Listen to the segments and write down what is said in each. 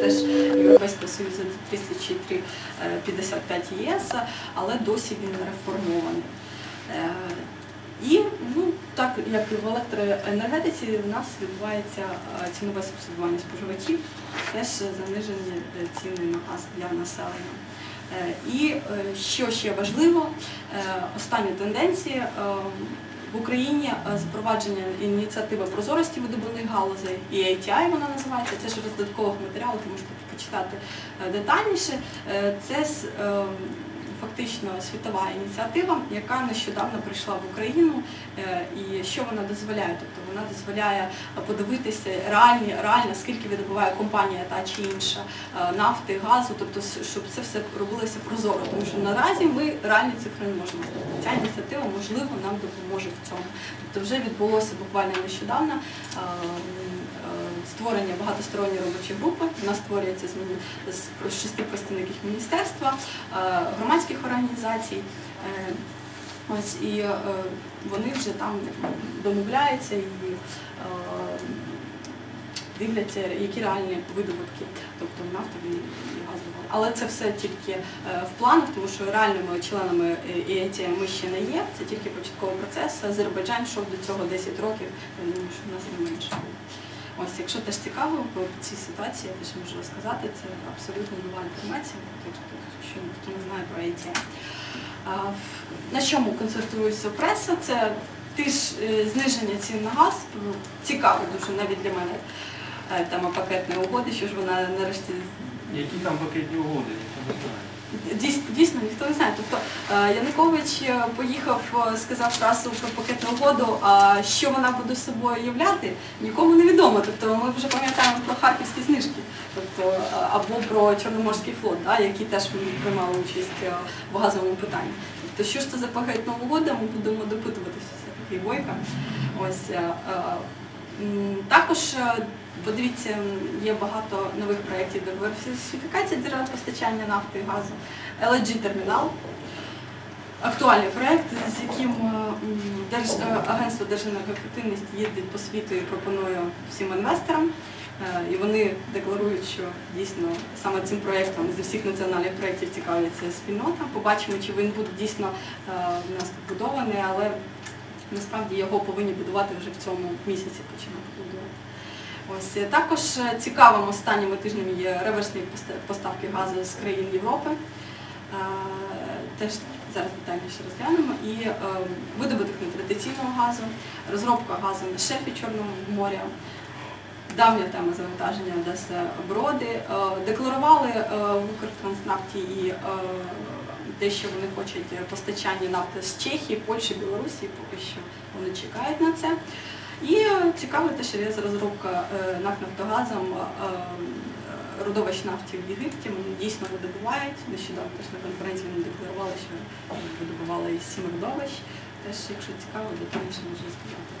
Теж Європейського Союзу 3355 ЄС, але досі він не реформований. Е, І ну, так як і в електроенергетиці, у нас відбувається е, цінове субсидування споживачів, теж занижені е, ціни на газ для населення. І що ще важливо, е, останні тенденції е, в Україні е, запровадження ініціативи прозорості видобувних галузей і ITI вона називається. Це ж додаткових ти ви можете почитати е, детальніше. Е, Це с- е, фактично світова ініціатива, яка нещодавно прийшла в Україну. Е, І що вона дозволяє? Тобто вона дозволяє подивитися реальні, реально, скільки видобуває компанія та чи інша е, нафти, газу, тобто щоб це все робилося прозоро. Тому що наразі ми реальні цифри не можемо. Ця ініціатива можливо нам допоможе в цьому. Тобто вже відбулося буквально нещодавно. Створення багатосторонньої робочої групи, вона створюється з, шести представників міністерства, е, громадських організацій. Е, Ось і е, вони вже там домовляються і дивляться, які реальні видобутки, тобто нафтові і газові. Але це все тільки в планах, тому що реальними членами ІЕТ ми ще не є. Це тільки початковий процес. Азербайджан йшов до цього 10 років, я думаю, що в нас не менше. Ось, якщо теж цікаво по цій ситуації, я теж можу розказати, це абсолютно нова інформація, якщо що ніхто не знає про ІТ. На чому концентрується преса? Це ті ж е, зниження цін на газ, ну, цікаво дуже навіть для мене е, тема пакетної угоди, що ж вона нарешті Які там пакетні угоди, ніхто не знає. Дійсно, дійсно, ніхто не знає. Тобто е, Янукович е, поїхав, е, сказав фразу про пакетну угоду, а що вона буде собою являти, нікому не відомо. Тобто ми вже пам'ятаємо про харківські знижки, тобто або про Чорноморський флот, да, які теж приймали участь в газовому питанні. Тобто, що ж це за пакетна угода, ми будемо допитуватися все-таки Бойка. Ось також. е, Подивіться, є багато нових проєктів диверсифікації джерел постачання нафти і газу. LNG термінал. Актуальний проєкт, з яким е, Держ... е, Агентство Держенергоефективності їздить по світу і пропонує всім інвесторам. І вони декларують, що дійсно саме цим проєктом зі всіх національних проєктів цікавиться спільнота. Побачимо, чи він буде дійсно в нас побудований, але насправді його повинні будувати вже в цьому місяці починати будувати. Ось е, також е, цікавим останніми тижнями є реверсні поставки газу з країн Європи. Е, Теж зараз детальніше розглянемо. І видобуток нетрадиційного газу, розробка газу на шельфі Чорного моря, давня тема завантаження Одеси Броди. Декларували в Укртранснафті і те, що вони хочуть постачання нафти з Чехії, Польщі, Білорусі, поки що вони чекають на це. І е, цікаво що є розробка е, НАК «Нафтогазом» е, е, родовищ нафті в Єгипті. Вони дійсно видобувають. Нещодавно теж на конференції вони декларували, що видобували сім родовищ. Теж, якщо цікаво, детальніше можу сказати.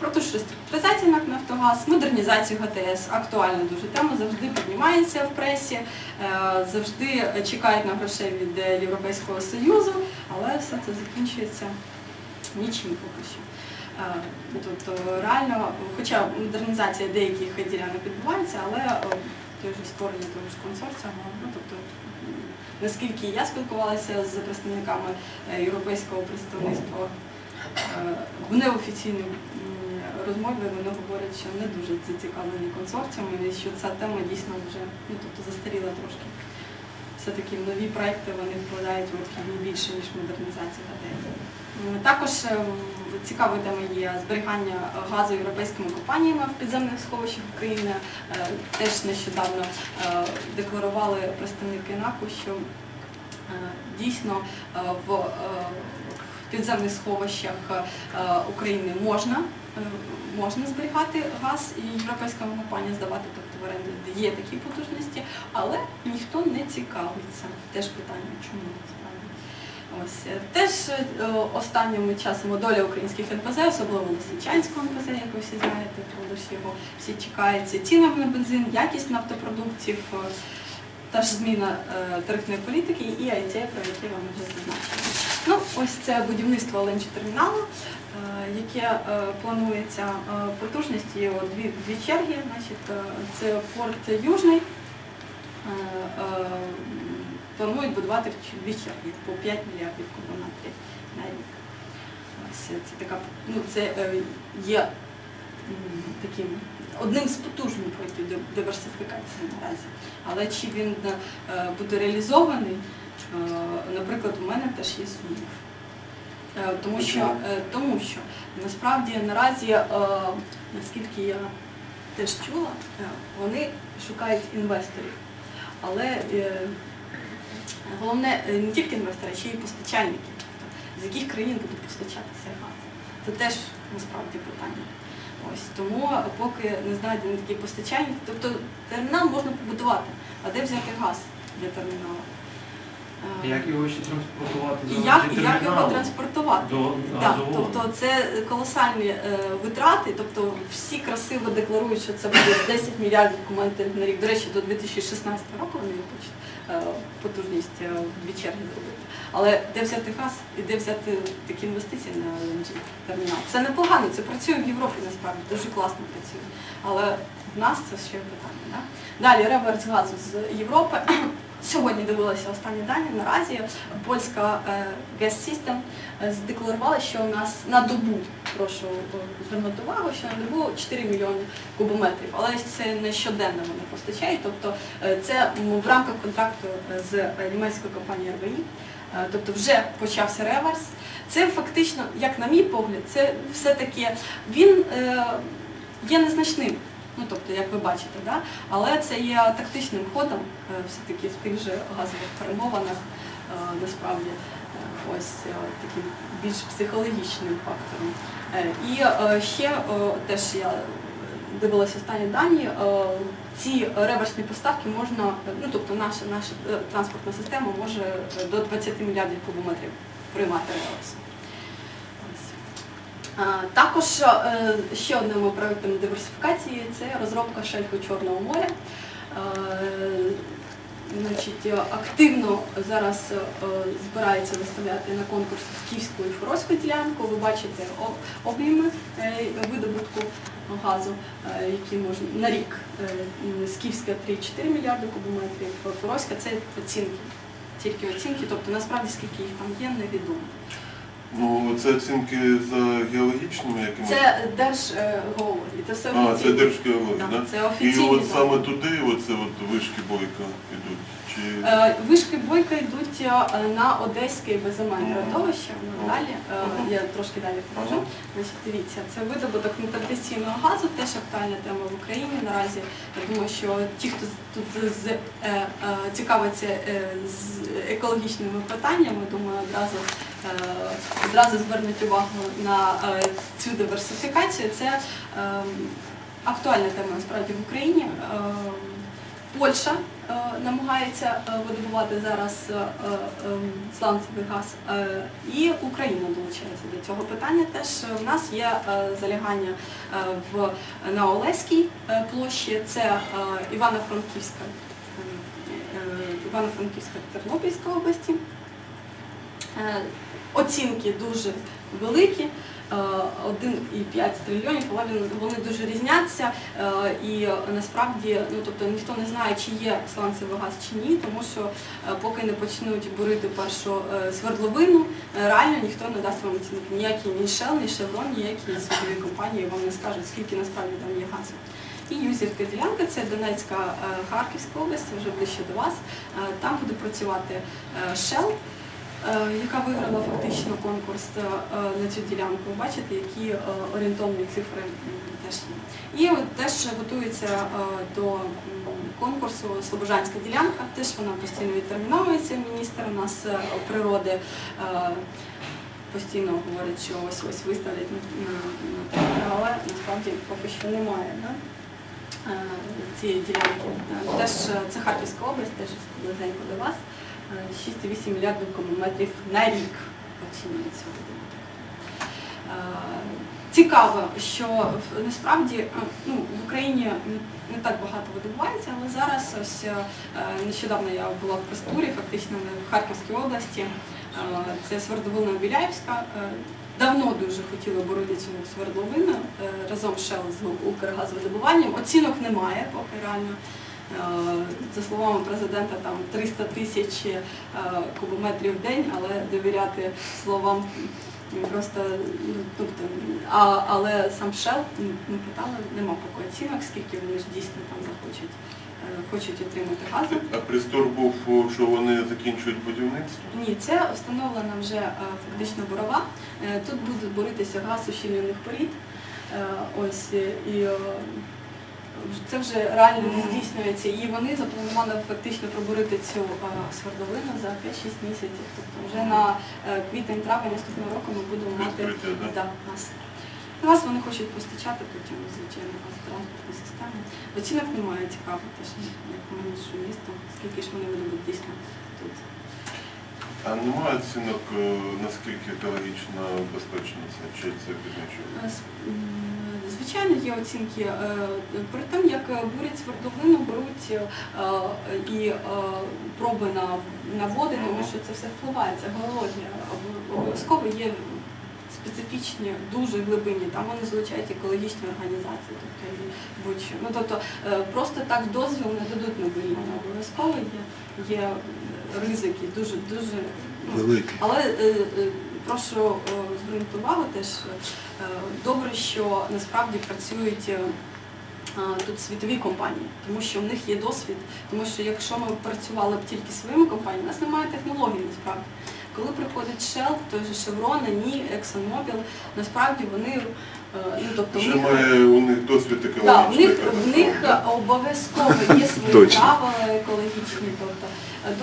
Що реструктуризація НАК «Нафтогаз», модернізацію ГТС актуальна дуже тема, завжди піднімається в пресі, е, завжди чекають на грошей від Європейського Союзу, але все це закінчується нічим поки що. Е, Тобто реально, хоча модернізація деяких ділянок відбувається, але е, той же створення того ж консорціуму, ну тобто наскільки я спілкувалася з представниками європейського представництва в неофіційній м, розмові, вони говорять, що не дуже зацікавлені консорціумом і що ця тема дійсно вже ну, тобто, застаріла трошки. Все-таки нові проекти вони вкладають в архівні більше, ніж модернізація ГТС. Також е, цікавою темою є зберігання газу європейськими компаніями в підземних сховищах України. Е, Теж нещодавно е, декларували представники НАКу, що е, дійсно в підземних сховищах е, України можна, е, можна зберігати газ і європейська компанія здавати тобто в оренду. Є такі потужності, але ніхто не цікавиться. Теж питання, чому насправді. Ось е, теж останнім часом доля українських НПЗ, особливо Лисичанського НПЗ, як ви всі знаєте, продаж його всі чекаються. Ціни на бензин, якість нафтопродуктів, та ж зміна тарифної політики і АйТ, про які вам вже зазначили. Ну, ось це будівництво ЛНЖ терміналу, е, яке е, планується е, потужності о, дві, дві черги. Значить, це порт Южний. Планують будувати дві черги по 5 мільярдів кубометрів на рік. Ось це така, ну це є таким одним з потужних проєктів диверсифікації наразі. Але чи він буде реалізований, наприклад, у мене теж є сумнів. Е, Тому що, е, тому що насправді наразі, е, наскільки я теж чула, е, вони шукають інвесторів. Але е, головне е, не тільки інвестори, а ще й постачальники. Тобто, з яких країн будуть постачатися газ. Це теж насправді питання. Ось тому поки не знайдені такі постачальники, тобто термінал можна побудувати, а де взяти газ для терміналу? Як його ще транспортувати і як, і як його транспортувати? До Так, тобто це колосальні е, витрати, тобто всі красиво декларують, що це буде 10 мільярдів кубометрів на рік. До речі, до 2016 року вони хочуть е, потужність е, дві черги зробити. Але де взяти газ і де взяти такі інвестиції на LNG термінал? Це непогано, це працює в Європі насправді, дуже класно працює. Але в нас це ще питання. Да? Далі реверс газу з Європи. Сьогодні дивилася останні дані. Наразі польська Gas System е, задекларувала, що у нас на добу, прошу е, звернути увагу, що на добу 4 мільйони кубометрів, але це не щоденно вони постачають. Тобто е, це в рамках контракту з німецькою компанією. Е, Тобто вже почався реверс. Це фактично, як на мій погляд, це все-таки він е, є незначним. Ну, тобто, як ви бачите, да? але це є тактичним ходом е, все-таки в тих же газових перемовинах, е, насправді, е, ось таким більш психологічним фактором. І ще теж я дивилася останні дані, ці реверсні поставки можна, ну тобто наша, наша транспортна система може до 20 мільярдів кубометрів приймати реверсу. Також е, ще одним проєктом диверсифікації це розробка шельфу Чорного моря. Значить, активно зараз е, збирається виставляти на конкурс Київську і Форозьку ділянку. Ви бачите об'єми е, видобутку газу, які можна на рік. М, Скіфська 3-4 мільярди кубометрів, Форозька це оцінки. Тільки оцінки, тобто насправді скільки їх там є, невідомо. Ну, це оцінки за геологічними якимись? Це все А, це офіційно. держгеологія, Так? Це І офіційні от саме туди, оце от вишки бойка йдуть? Чи... Е, Вишки бойка йдуть е, на Одеське безоменне Ага. родовище, воно Ага. далі. Е, Ага. Я трошки далі покажу. Ага. Значить, дивіться, це видобуток нетрадиційного газу, теж актуальна тема в Україні наразі. Я думаю, що ті, хто з- тут з, е, е, цікавиться е, з екологічними питаннями, думаю, одразу, е, одразу звернуть увагу на е, цю диверсифікацію. Це е, актуальна тема насправді в Україні. Е, Польща е, намагається е, видобувати зараз е, ем, сланцевий газ, і Україна долучається до цього питання. Теж в нас є залягання в на Олеській площі, це Івано-Франківська, Івано-Франківська Тернопільська області. Е, Оцінки дуже великі. е, 1,5 трильйонів, але вони дуже різняться. е, І е, насправді, ну тобто ніхто не знає, чи є сланцевий газ чи ні, тому що е, поки не почнуть бурити першу е, свердловину, е, реально ніхто не дасть вам оцінки. Ніякі ні Shell, ні Chevron, ніякі світові компанії вам не скажуть, скільки насправді там є газу. І юзівська ділянка це Донецька, е, Харківська область, вже ближче до вас. Е, Там буде працювати е, Shell, е, яка виграла фактично конкурс е, на цю ділянку. Бачите, які е, орієнтовні цифри теж є. І теж готується е, до конкурсу Слобожанська ділянка, теж вона постійно відтерміновується. Міністр у нас е, природи е, постійно говорить, що ось ось виставлять на, але насправді поки що немає. Да? е, Цієї ділянки. Е, Теж е, це Харківська область, теж близенько до вас. Е, 6,8 мільярдів кубометрів на рік оцінюється. Цікаво, що насправді ну, в Україні не- так багато видобувається, але зараз ось нещодавно я була в прес-турі, фактично в Харківській області. Це свердловина Біляївська. Давно дуже хотіли боротися цю свердловину е, разом ще з Укргазвидобуванням. Оцінок немає поки реально. Е, За словами президента, там 300 тисяч е, кубометрів в день, але довіряти словам просто ну, тобто, а, але сам Shell, ми питали, нема поки оцінок, скільки вони ж дійсно там захочуть, е, хочуть отримати газу. А пристор був, що вони закінчують будівництво? Ні, це встановлена вже фактично борова. Тут буде боритися газ ущільнених порід. Е, Ось і це вже реально не здійснюється. І вони запланували фактично пробурити цю е, свердловину за 5-6 місяців. Тобто вже на е, квітень-травень наступного року ми будемо мати да? да, газ. Газ вони хочуть постачати потім, звичайно, газотранспортні системи. Оцінок немає цікаво, теж як менше місто, скільки ж вони видадуть дійсно тут. А немає оцінок, е, наскільки екологічно безпечно це, чи це піднічує? Звичайно, є оцінки. Е, Перед тим, як бурять свердловину, беруть е, і е, проби на, води, тому що це все впливає, це геологія. Обов'язково є специфічні, дуже глибинні, там вони залучають екологічні організації, тобто будь-що. Ну, тобто просто так дозвіл не дадуть на буріння. Обов'язково є, є ризики, дуже, дуже ну, Великі. але прошу звернути увагу теж е, добре, що насправді працюють е, тут світові компанії, тому що в них є досвід. Тому що якщо ми працювали б тільки своїми компаніями, у нас немає технологій насправді. Коли приходить Shell, той же Chevron, ні, ExxonMobil, насправді вони е, ну тобто в Ще них- має у них досвід так, в них, в них обов'язково є свої правила екологічні. Тобто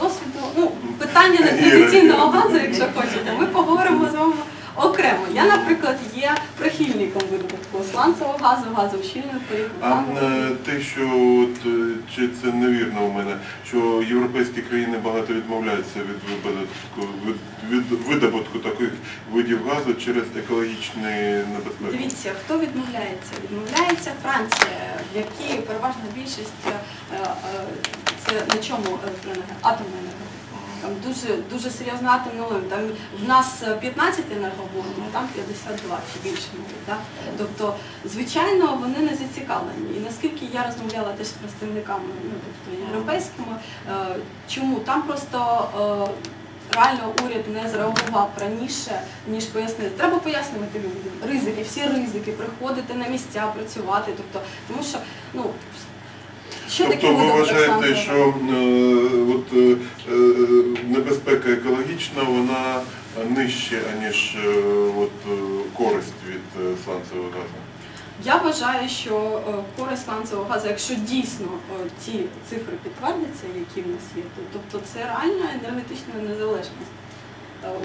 досвіду, ну питання не традиційного газу, якщо хочете, ми поговоримо з вами окремо. Я, наприклад, є прихильником видобутку сланцевого газу, газу щільної А те, що от, е, чи це невірно у мене, що європейські країни багато відмовляються від видобутку, від, видобутку таких видів газу через екологічні небезпеки. Дивіться, хто відмовляється? Відмовляється Франція, в якій переважна більшість е, е, це на чому електроенергія? Атомна енергетика. Там дуже дуже серйозна атомна линія. Там в нас 15 енергоблоків, там 52 чи більше навіть. Да? Тобто, звичайно, вони не зацікавлені. І наскільки я розмовляла теж з представниками, ну тобто європейськими, е, чому там просто. е, Реально уряд не зреагував раніше, ніж пояснити. Треба пояснювати людям ризики, всі ризики, приходити на місця, працювати. Тобто, тому що ну що таке тобто ви вважаєте, що е, от, е, е, небезпека екологічна, вона нижча, аніж е, от, е, користь від е, сланцевого газу? Я вважаю, що користь сланцевого газу, якщо дійсно ці цифри підтвердяться, які в нас є, то тобто це реальна енергетична незалежність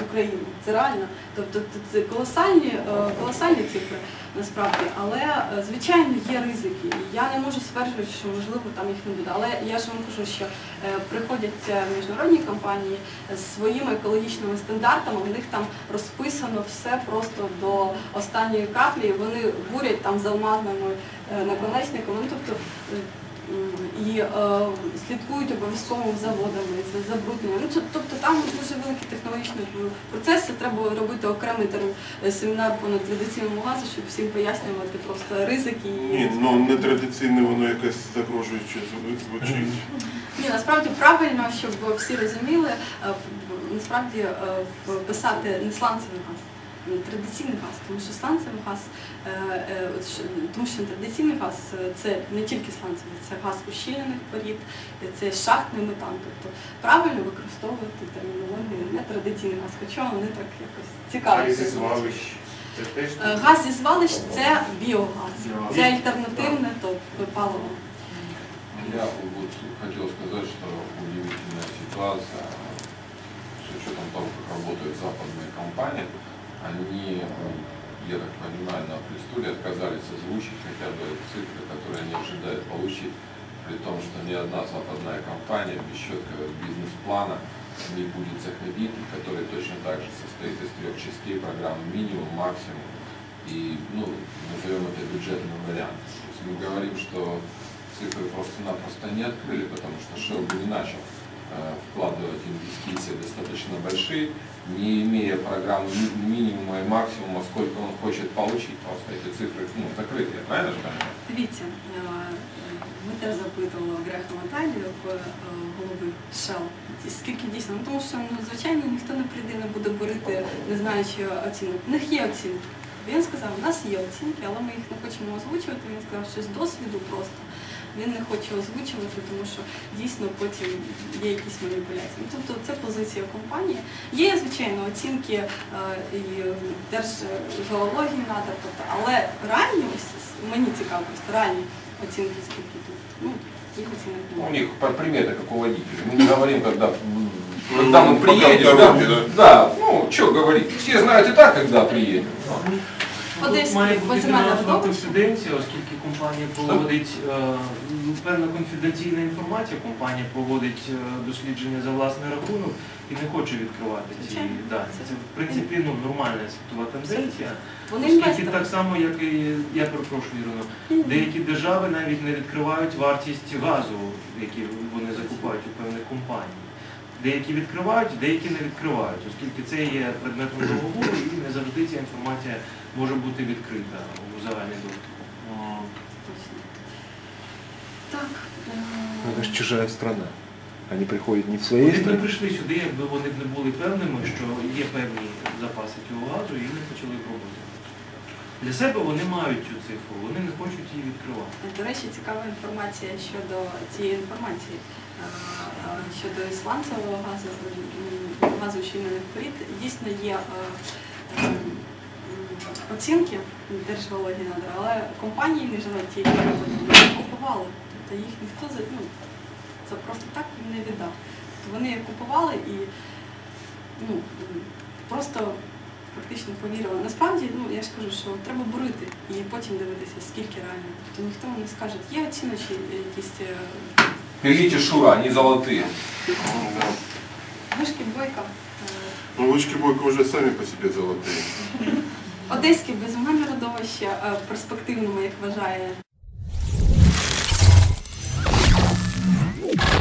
України. Це реально. Тобто це колосальні, е, колосальні цифри насправді, але е, звичайно є ризики. Я не можу стверджувати, що можливо там їх не буде. Але я ж вам кажу, що е, приходять е, міжнародні компанії з своїми екологічними стандартами, в них там розписано все просто до останньої краплі, і вони бурять там з алмазними е, наконечниками. Ну, тобто, е, і е, слідкують обов'язково за водами, за забрудненням. Ну, тобто- там дуже великі технологічні процеси, треба робити окремий там, е, семінар по нетрадиційному газу, щоб всім пояснювати просто ризики. і- Ні, ну нетрадиційне воно якось загрожуюче зв- звучить. Ні, насправді правильно, щоб всі розуміли, е, насправді вписати не сланцевий газ, традиційний газ, тому що сланцевий газ, е, е, що- тому що традиційний газ е, це не тільки сланцевий, це газ ущільнених порід, е, це шахтний метан. Тобто правильно використовувати термінологію не традиційний газ, хоча вони так якось Е, Газ зі звалищ це біогаз, Біогаз. це альтернативне тобто, паливо. Я вот хотел сказать, что удивительная ситуация с учетом того, как работают западные компании. Они, я так понимаю, на престоле отказались озвучить хотя бы цифры, которые они ожидают получить, при том, что ни одна западная компания без четкого бизнес-плана не будет и который точно так же состоит из трех частей программы минимум, максимум и, ну, назовем это бюджетным вариантом. То есть мы говорим, что цифры просто-напросто не открыли, потому что Shell не начал вкладывать инвестиции достаточно большие, не имея программы ми- минимума и максимума, сколько он хочет получить. Просто эти цифры ну, закрытые, правильно же понимаю? Дивіться, е, ми теж запитували в Греху Наталію, в е, голови Shell, ті- скільки дійсно, ну тому що ну, звичайно ніхто не прийде, не буде борити, не знаючи оцінок. У них є оцінки. Він сказав, у нас є оцінки, але ми їх не хочемо озвучувати. Він сказав, що з досвіду просто він не хоче озвучувати, тому що дійсно потім є якісь маніпуляції. Ну, Тобто це позиція компанії. Є, звичайно, оцінки е, і держгеології надо, тобто, але ранні, ось мені цікаво, просто ранні оцінки, скільки тут. Ну, їх оцінок Ну, У немає. них по- приметы, как у водителя. Мы не говорим, когда, м, когда мы Ну, пока в приедем. дороге, да, да. да, ну, что говорить. Все знают и так, когда приедем. Тут Одеський має бути безіменне фінансова видовище. конфіденція, оскільки компанія поводить е, ну, певна конфіденційна інформація, компанія поводить е, дослідження за власний рахунок і не хоче відкривати ці дані. Це в принципі ну, нормальна світова тенденція. Оскільки так само, як і я перепрошую, Ірино, деякі держави навіть не відкривають вартість газу, який вони закупають у певних компаній. Деякі відкривають, деякі не відкривають, оскільки це є предметом договору і не завжди ця інформація може бути відкрита у загальний доступ. Так. е, Ну, Это же чужая страна. Они приходят не в своей Вони не стране. прийшли сюди, якби вони б не були певними, що є певні запаси цього газу і не почали б робити. Для себе вони мають цю цифру, вони не хочуть її відкривати. До речі, цікава інформація щодо цієї інформації. Е, е, Щодо ісландського газу, м, газу щільної порід, дійсно є е, е, м, оцінки держгеології надра, але компанії міжнародні не купували. Тобто їх ніхто за, ну, за просто так їм не віддав. Тобто вони їх купували і ну, просто фактично повірила. Насправді, ну я ж кажу, що треба бурити і потім дивитися, скільки реально. Тобто ніхто не скаже, є оціночі якісь Берите Шура, они золотые. вишки, бойка. е, Ну, лучки Бойко уже сами по себе золотые. Одеське безіменне родовище перспективному, як вважає you